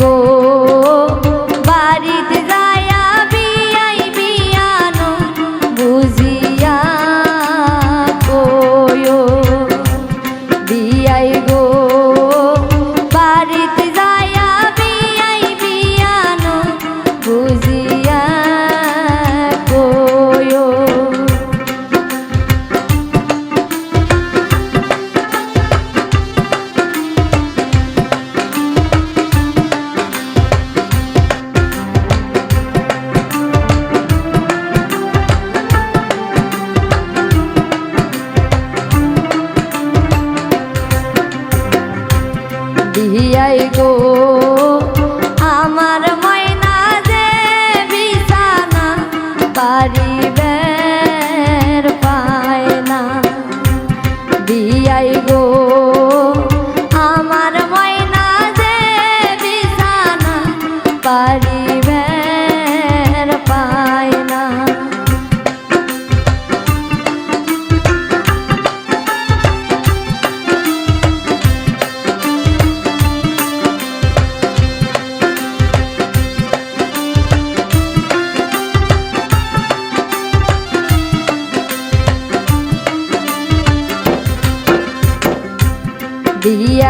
গো।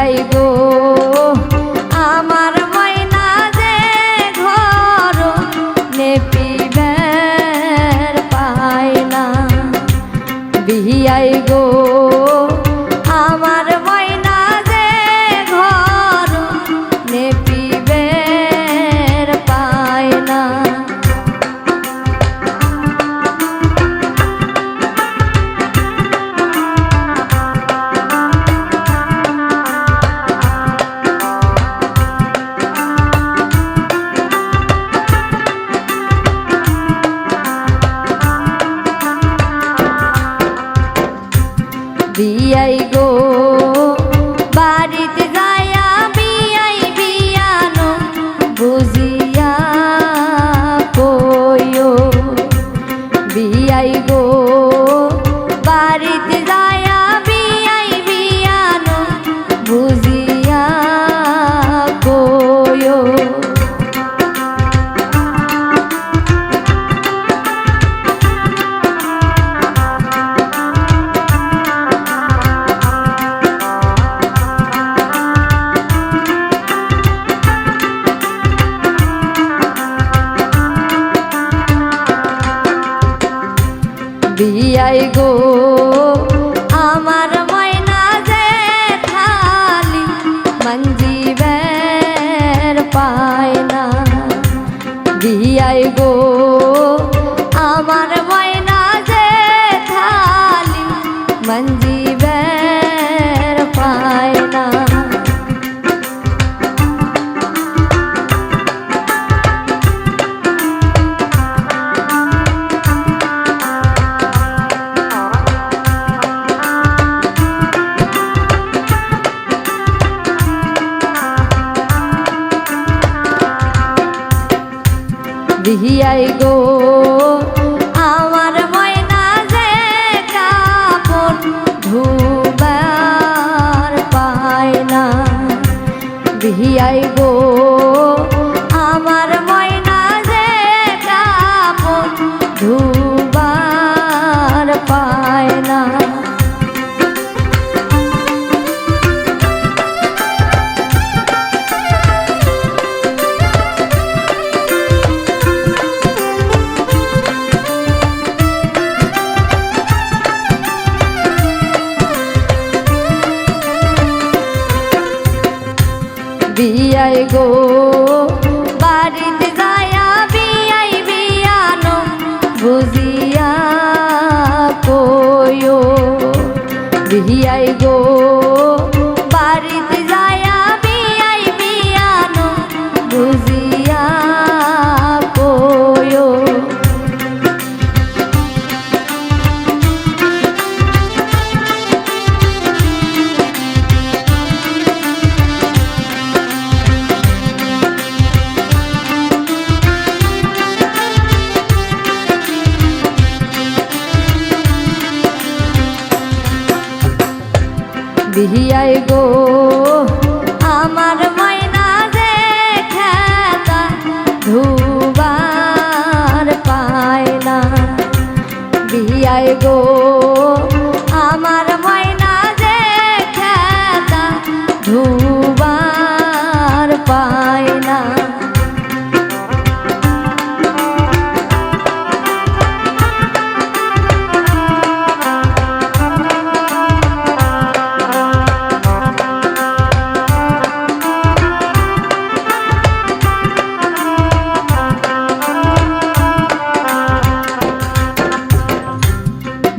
দিয়াই গো। আমার মাইনা যে ঘর নেপিবের পায় না বিয়াই গো। গো আমার ময়না যে মঞ্জিবের পায় বিহিয়াই গো। আমার ময়না যে কাপন ধুবার পায় না। বিহিয়াই গো বিয়াই গো। বাড়িতে যায়া বিয়াই বিয়ানো বুঝিয়া কইও বিহিয়াই গো। বাড়িতে বিহিয়াই গো।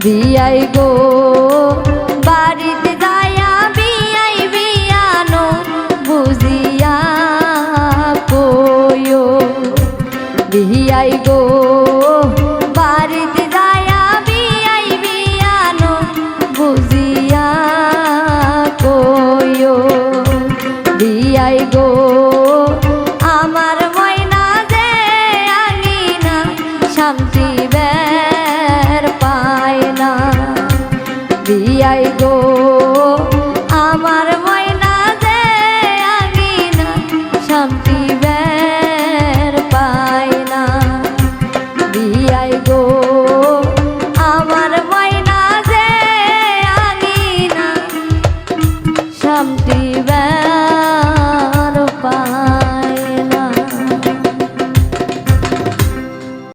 বিয়াই গো।